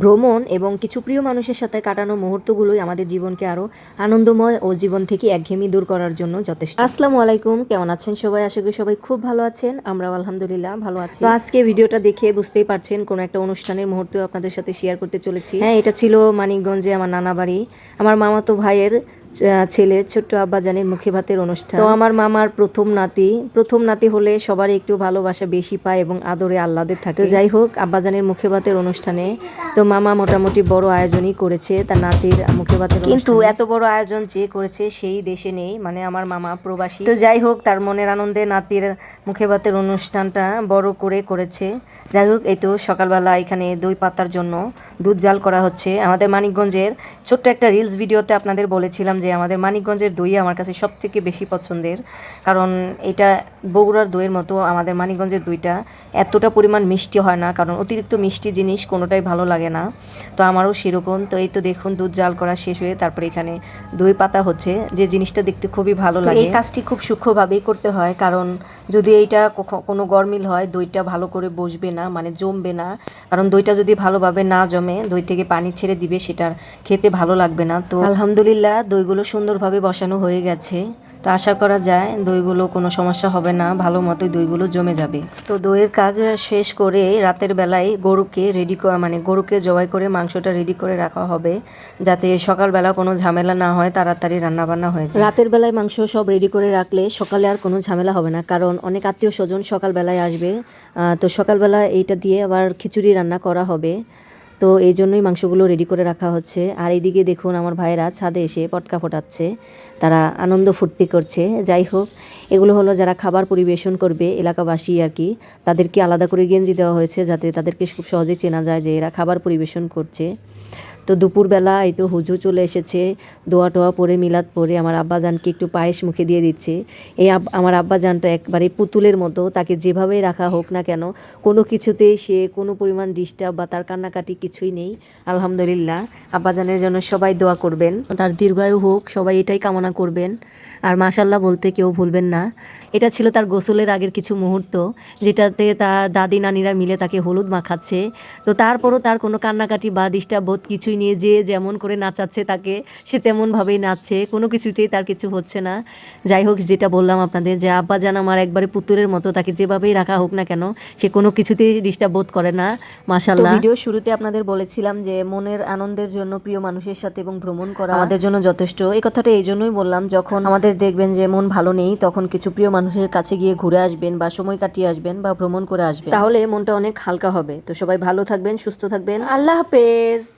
ভ্রমণ এবং কিছু প্রিয় মানুষের সাথে কাটানো মুহূর্তগুলোই আমাদের জীবনকে আরও আনন্দময় ও জীবন থেকে একঘেয়েমি দূর করার জন্য যথেষ্ট। আসসালামু আলাইকুম কেমন আছেন সবাই? আশা করি সবাই খুব ভালো আছেন। আমরাও আলহামদুলিল্লাহ ভালো আছি। তো আজকে ভিডিওটা দেখে বুঝতেই পারছেন কোনো একটা অনুষ্ঠানের মুহূর্ত আপনাদের সাথে শেয়ার করতে চলেছি। হ্যাঁ এটা ছিল মানিকগঞ্জে আমার নানা বাড়ি। আমার মামাতো ভাইয়ের ছেলের ছোট্ট আব্বাজানের মুখে ভাতের অনুষ্ঠান। তো আমার মামার প্রথম নাতি প্রথম নাতি হলে সবার একটু ভালোবাসা বেশি পায় এবং আদরে আহ্লাদের থাকে। যাই হোক, আব্বাজানের মুখে ভাতের অনুষ্ঠানে তো মামা মোটামুটি বড় আয়োজনই করেছে, তার নাতির মুখে ভাতের কিন্তু এত বড় আয়োজন যে করেছে সেই দেশে নেই মানে আমার মামা প্রবাসী। তো যাই হোক, তার মনের আনন্দে নাতির মুখে ভাতের অনুষ্ঠানটা বড় করে করেছে। যাই হোক, এই তো সকালবেলা এখানে দই পাতার জন্য দুধ জাল করা হচ্ছে। আমাদের মানিকগঞ্জের ছোট্ট একটা রিলস ভিডিওতে আপনাদের বলেছিলাম যে আমাদের মানিকগঞ্জের দই আমার কাছে সব থেকে বেশি পছন্দের। কারণ এটা বগুড়ার দইয়ের মতো আমাদের মানিকগঞ্জের দইটা এতটা পরিমাণ মিষ্টি হয় না কারণ অতিরিক্ত মিষ্টি জিনিস কোনোটাই ভালো লাগে না। তো আমারও সেরকম। তো এই তো দেখুন দুধ জাল করা শেষ হয়ে তারপরে এখানে দই পাতা হচ্ছে যে জিনিসটা দেখতে খুবই ভালো লাগে। এই কাজটি খুব সূক্ষ্মভাবেই করতে হয় কারণ যদি এইটা কোনো গরমিল হয় দইটা ভালো করে বসবে না মানে জমবে না। কারণ দইটা যদি ভালোভাবে না জমে দই থেকে পানি ছেড়ে দিবে সেটা খেতে ভালো লাগবে না। তো আলহামদুলিল্লাহ দইগুলো সুন্দরভাবে বসানো হয়ে গেছে। তো আশা করা যায় দইগুলো কোনো সমস্যা হবে না, ভালো মতোই দইগুলো জমে যাবে। তো দইয়ের কাজ শেষ করে রাতের বেলায় গরুকে রেডি করা মানে গরুকে জবাই করে মাংসটা রেডি করে রাখা হবে, যাতে সকালবেলা কোনো ঝামেলা না হয়, তাড়াতাড়ি রান্নাবান্না হয়ে যায়। রাতের বেলায় মাংস সব রেডি করে রাখলে সকালে আর কোনো ঝামেলা হবে না, কারণ অনেক আত্মীয় স্বজন সকালবেলায় আসবে। তো সকালবেলা এইটা দিয়ে আবার খিচুড়ি রান্না করা হবে। তো এই জন্যই মাংসগুলো রেডি করে রাখা হচ্ছে। আর এইদিকে দেখুন আমার ভাইয়েরা ছাদে এসে পটকা ফোটাচ্ছে। তারা আনন্দ ফুর্তি করছে। যাই হোক, এগুলো হলো যারা খাবার পরিবেশন করবে, এলাকাবাসী আর কি, তাদেরকে আলাদা করে গেঞ্জি দেওয়া হয়েছে যাতে তাদেরকে খুব সহজে চেনা যায় যে এরা খাবার পরিবেশন করছে। তো দুপুরবেলা এই তো হুজুর চলে এসেছে দোয়া টোয়া পরে মিলাদ পরে আমার আব্বাজানকে একটু পায়েস মুখে দিয়ে দিচ্ছে। এই আমার আব্বাজানটা একবারে পুতুলের মতো, তাকে যেভাবেই রাখা হোক না কেন, কোনো কিছুতেই সে কোনো পরিমাণ ডিস্টার্ব বা তার কান্নাকাটি কিছুই নেই, আলহামদুলিল্লাহ। আব্বাজানের জন্য সবাই দোয়া করবেন। তার দীর্ঘায়ু হোক, সবাই এটাই কামনা করবেন। আর মাশাল্লাহ বলতে কেউ ভুলবেন না, এটা ছিল তার গোসলের আগের কিছু মুহূর্ত, যেটাতে তার দাদি নানিরা মিলে তাকে হলুদ মাখাচ্ছে। তো তারপরও তার কোনো কান্নাকাটি বা ডিস্টার্ব বোধ কিছুই নিয়ে যে যেমন করে নাচাচ্ছে তাকে সে তেমনভাবেই নাচছে কোনো কিছুতেই তার কিছু হচ্ছে না। যাই হোক যেটা বললাম আপনাদের যে আব্বা জান আমার একবারে পুতুলের মতো তাকে যেভাবেই রাখা হোক না কেন সে কোনো কিছুতেই ডিস্টার্ব বোধ করে না মাশাল্লাহ ভিডিও শুরুতে আপনাদের বলেছিলাম যে মনের আনন্দের জন্য প্রিয় মানুষের সাথে এবং ভ্রমণ করা আমাদের জন্য যথেষ্ট। এই কথাটা এই জন্যই বললাম যখন আমাদের দেখবেন যে মন ভালো নেই তখন কিছু প্রিয় মানুষের কাছে গিয়ে ঘুরে আসবেন বা সময় কাটিয়ে আসবেন বা ভ্রমণ করে আসবেন। তাহলে মনটা অনেক হালকা হবে। তো সবাই ভালো থাকবেন সুস্থ থাকবেন। আল্লাহ হাফেজ।